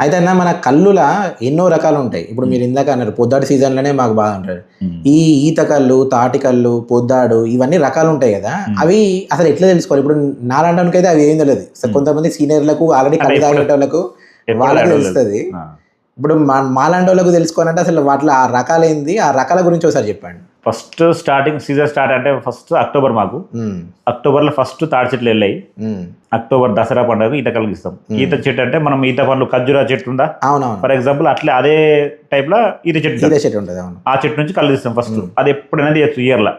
అయితే అన్న మన కళ్ళులా ఎన్నో రకాలు ఉంటాయి ఇప్పుడు మీరు ఇందాక అన్నారు పొద్దాడు సీజన్లోనే మాకు బాగా ఉంటారు ఈ ఈత కళ్ళు తాటి కళ్ళు పొద్దాడు ఇవన్నీ రకాలు ఉంటాయి కదా అవి అసలు ఎట్లా తెలుసుకోవాలి? ఇప్పుడు అయితే అవి ఏం తెలియదు. కొంతమంది సీనియర్లకు ఆల్రెడీ కళ్ళు తాగేటోళ్ళకు వాళ్ళకి. తెలుస్తుంది. ఇప్పుడు మా మాలాంటి వాళ్ళకు తెలుసుకోవాలంటే అసలు వాటిలో ఆ రకాలు ఏంది? ఆ రకాల గురించి ఒకసారి చెప్పండి. ఫస్ట్ స్టార్టింగ్ సీజన్ స్టార్ట్ అంటే ఫస్ట్ అక్టోబర్ మాకు. అక్టోబర్లో ఫస్ట్ తాడి చెట్లు వెళ్ళాయి. అక్టోబర్ దసరా పండుగ ఈత కలిగిస్తాం ఈత చెట్టు అంటే మనం ఈత పండ్లు ఖర్జూరా చెట్టు ఉందా? అవునవును. ఫర్ ఎగ్జాంపుల్ అట్లే అదే టైప్లో ఈత చెట్టు చెట్టు ఉంటుంది ఆ చెట్టు నుంచి కళ్ళు తీస్తాం ఫస్ట్. అది ఎప్పుడైనా తీయచ్చు ఇయర్ లా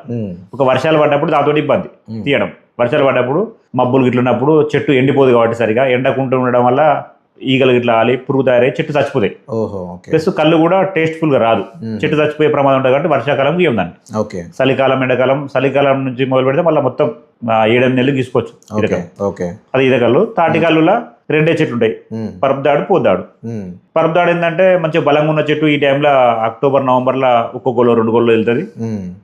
ఒక వర్షాలు పడ్డప్పుడు దాంతో ఇబ్బంది. తీయడం. వర్షాలు పడ్డప్పుడు మబ్బులు గిట్ల ఉన్నప్పుడు చెట్టు ఎండిపోదు కాబట్టి సరిగా. ఎండకుంటూ ఉండడం వల్ల ఈగలు గిట్ల ఆలి పురుగు తయారై చెట్టు చచ్చిపోతాయి. ప్లస్ కళ్ళు కూడా టేస్ట్ఫుల్గా రాదు చెట్టు చచ్చిపోయే ప్రమాదం ఉంటుంది కాబట్టి వర్షాకాలం గీయం దాన్ని. ఓకే. చలికాలం ఎండాకాలం చలికాలం నుంచి మొదలు పెడితే మళ్ళీ మొత్తం ఏడెనిమిది నెలలు ఓకే ఓకే. అది ఈతకల్లు తాటి కళ్ళులా రెండే చెట్లు ఉంటాయి పరపదాడు పోద్దాడు ఉమ్, పరపదాడు ఏంటంటే మంచిగా బలంగా ఉన్న చెట్టు ఈ టైంలో అక్టోబర్ నవంబర్లో ఒక్క గొల్లు రెండు గొల్లు వెళ్తుంది.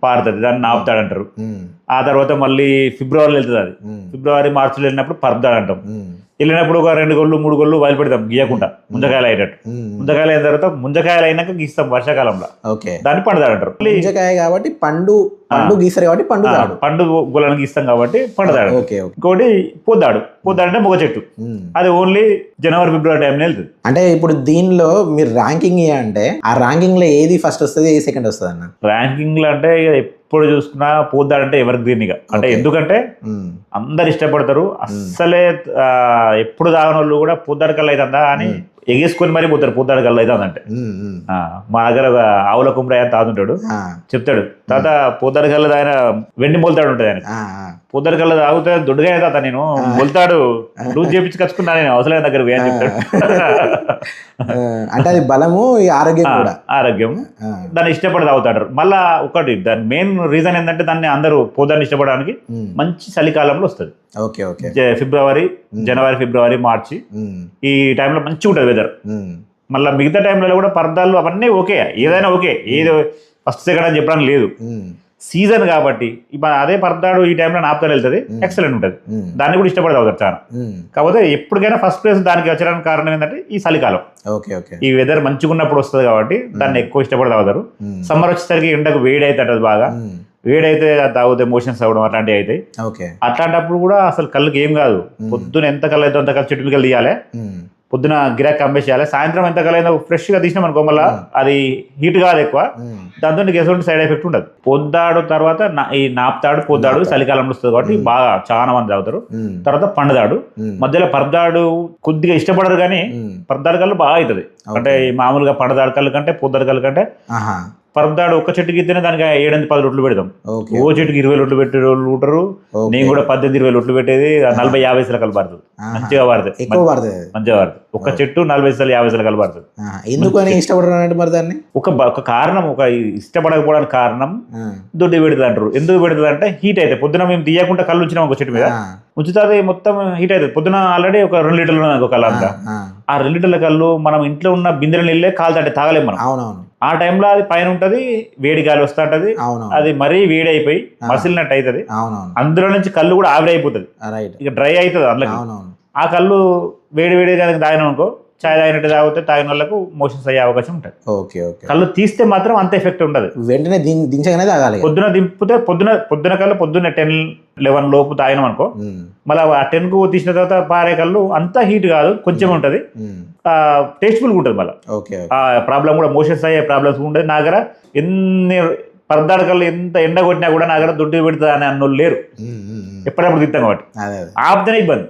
పారుతుంది. దాన్ని నాపుతాడు అంటారు. ఆ తర్వాత మళ్ళీ ఫిబ్రవరిలో వెళ్తుంది అది. ఫిబ్రవరి మార్చిలో వెళ్ళినప్పుడు పరపదాడు అంటాం. వెళ్ళినప్పుడు ఒక రెండు గొల్లు మూడు గొల్లు వదిలి పెడతాం గీయకుండా. ముంజకాయలు అయ్యేటట్టు. ముంజకాయలు అయిన తర్వాత ముంజకాయలు అయినాక గీస్తాం వర్షాకాలంలో. ఓకే. దాన్ని పండుదాడు అంటారు. మళ్ళీ పుంజకాయ కాబట్టి పండు పండు గీసారు కాబట్టి పండు పండు గొల్లను గీస్తాం కాబట్టి పండుదాడు ఓకే. ఇంకోటి పొద్దాడు. పొద్దాడు అంటే మొగ చెట్టు. అది ఓన్లీ జనవరి ఫిబ్రవరి టైంలో వెళ్తుంది. అంటే ఇప్పుడు దీనిలో మీరు ర్యాంకింగ్ అంటే ఆ ర్యాంకింగ్లో ఏది ఫస్ట్ వస్తుంది ఏది సెకండ్ వస్తుంది అన్న ర్యాంకింగ్లో అంటే ఇక ఎప్పుడు చూసుకున్నా పోద్దాడంటే ఎవరికి గ్రీన్గా అంటే. ఎందుకంటే అందరు ఇష్టపడతారు. అస్సలే ఎప్పుడు తాగిన వాళ్ళు కూడా పొద్దాడు కల్లా అవుతుందా అని ఎగేసుకొని మరీ పోతారు పొద్దాడు కల్లా అవుతుందంటే. ఆ, మా దగ్గర ఆవుల కుమ్రాయ తాగుతుంటాడు. ఆ, చెప్తాడు తాత పొద్దాడు కల్లా ఆయన వెండి మొలుతాడు ఉంటుంది ఆయన. పొద్దాడు కల్లా తాగితే దొడ్డుగా తాత నేను మొలుతాడు. లూజ్ చేపించి కచ్చుకున్నా నేను అవసరం దగ్గర పోయి అని చెప్తాడు. అంటే అది బలము ఆరోగ్యం కూడా. ఆరోగ్యం. దాన్ని ఇష్టపడి తాగుతాడు. మళ్ళా ఒకటి దాని మెయిన్ రీజన్ ఏంటంటే దాన్ని అందరూ పొద్దున్న ఇష్టపడడానికి మంచి చలికాలంలో వస్తుంది. Okay okay. ఫిబ్రవరి జనవరి ఫిబ్రవరి మార్చి. ఈ టైంలో మంచిగా ఉంటుంది వెదర్ మళ్ళీ మిగతా టైంలో కూడా పరదాలు అవన్నీ ఓకే. ఏదైనా ఓకే. ఏదో ఫస్ట్ సెకండ్ అని చెప్పడానికి లేదు. సీజన్ కాబట్టి ఇప్పుడు అదే పరదాడు ఈ టైంలో నాపుతాను వెళ్తుంది. ఎక్సలెంట్ ఉంటుంది. దాన్ని కూడా ఇష్టపడి తాగుతారు చాలా. కాకపోతే ఎప్పటికైనా ఫస్ట్ ప్లేస్ దానికి వచ్చడానికి కారణం ఏంటంటే ఈ చలికాలం. Okay okay. ఈ వెదర్ మంచిగా ఉన్నప్పుడు వస్తుంది కాబట్టి దాన్ని ఎక్కువ ఇష్టపడి తాగుతారు ఉమ్, సమ్మర్ వచ్చేసరికి ఎండకు వేడి అవుతుంది బాగా. వేడైతే తాగితే మోషన్స్ అవ్వడం అట్లాంటివి అవుతాయి. ఓకే. అట్లాంటప్పుడు కూడా అసలు కళ్ళకి ఏం కాదు. పొద్దున ఎంత కళ్ళు అయితే అంత కళ్ళు చెట్టు మీద తీయాలి పొద్దున గిరాక్ అమ్మేసేయాలి సాయంత్రం ఎంత కళ్ళు అయిందో ఫ్రెష్గా తీసినాం అనుకో మళ్ళీ అది హీట్ కాదు ఎక్కువ. దాంతో నీకు ఎటువంటి సైడ్ ఎఫెక్ట్ ఉండదు. పొద్దాడు తర్వాత ఈ నాపుతాడు పొద్దాడు చలికాలంలో వస్తుంది కాబట్టి బాగా చాలా మంది తాగుతారు. తర్వాత పండుదాడు. మధ్యలో పరదాడు కొద్దిగా ఇష్టపడరు కానీ. పరదాడు కళ్ళు బాగా అవుతుంది. అంటే మామూలుగా పడదాడు కళ్ళు కంటే పొద్దాడు కళ్ళు కంటే ఆహా పరదాడు ఒక్క చెట్టుకి ఇస్తేనే దానికి ఏడెనిమిది పది రొట్లు పెడతాం. ఓ చెట్టుకి ఇరవై రొట్లు పెట్టే వాళ్ళు ఉంటారు. నేను కూడా పద్దెనిమిది ఇరవై రొట్లు పెట్టేది నలభై యాభై సిలకలు పడుతుంది ఆహా. మంచిగా పడుతుంది. మంచిగా పడుతుంది ఒక చెట్టు నలభై సిలలు యాభై సిలకలు పడుతుంది ఆహా. ఎందుకు అని మరి దాన్ని? ఒక ఒక కారణం ఒక ఇష్టపడకపోవడానికి కారణం దొడ్డి పెడుతుంది అంటారు ఎందుకు పెడుతుంది అంటే హీట్ అయితే పొద్దున మేము తీయకుండా కళ్ళు ఉంచినాం ఒక చెట్టు మీద. ఆ, ఉంచితే అది మొత్తం హీట్ అవుతుంది. పొద్దున ఆల్రెడీ ఒక రెండు లీటర్లు ఒక కళ్ళు అంతా ఆ, రెండు లీటర్ల కళ్ళు మనం ఇంట్లో ఉన్న బిందెల నీళ్ళే కాలుతుంటే తాగలేం మనం. అవునవును. ఆ టైంలో అది పైన ఉంటది వేడి గాలి వస్తూ ఉంటది. అది మరీ వేడి అయిపోయి మసిలినట్టు అవుతుంది అందులో నుంచి కళ్ళు కూడా ఆవిరి అయిపోతుంది ఇక డ్రై అవుతుంది అవునవును. ఆ కళ్ళు వేడి వేడి కనుక తాగినాం అనుకో చాయ్ తాగినట్టు తాగితే తాగిన వాళ్ళకు మోషన్స్ అయ్యే అవకాశం ఉంటుంది. Okay okay. కళ్ళు తీస్తే మాత్రం అంత ఎఫెక్ట్ ఉండదు. వెంటనే దించగానే తాగాలి. పొద్దున దింపితే పొద్దున పొద్దున కళ్ళు పొద్దున్న టెన్ లెవెన్ లోపు తాగినాం అనుకో మళ్ళీ ఆ టెన్కు తీసిన తర్వాత పారే కళ్ళు అంత హీట్ కాదు కొంచెం ఉంటుంది. ఉమ్, టేస్ట్ఫుల్గా ఉంటుంది మళ్ళీ. ఓకే ఆ ప్రాబ్లం కూడా మోషన్స్ అయ్యే ప్రాబ్లమ్స్ ఉంటుంది నా దగ్గర ఎన్ని పరదాడు కళ్ళు ఎంత ఎండ కొట్టినా కూడా నా దగ్గర దుడ్డు పెడుతుంది అని అన్నోళ్ళు లేరు. ఎప్పుడప్పుడు తింటాం కాబట్టి. ఆపితేనే ఇబ్బంది.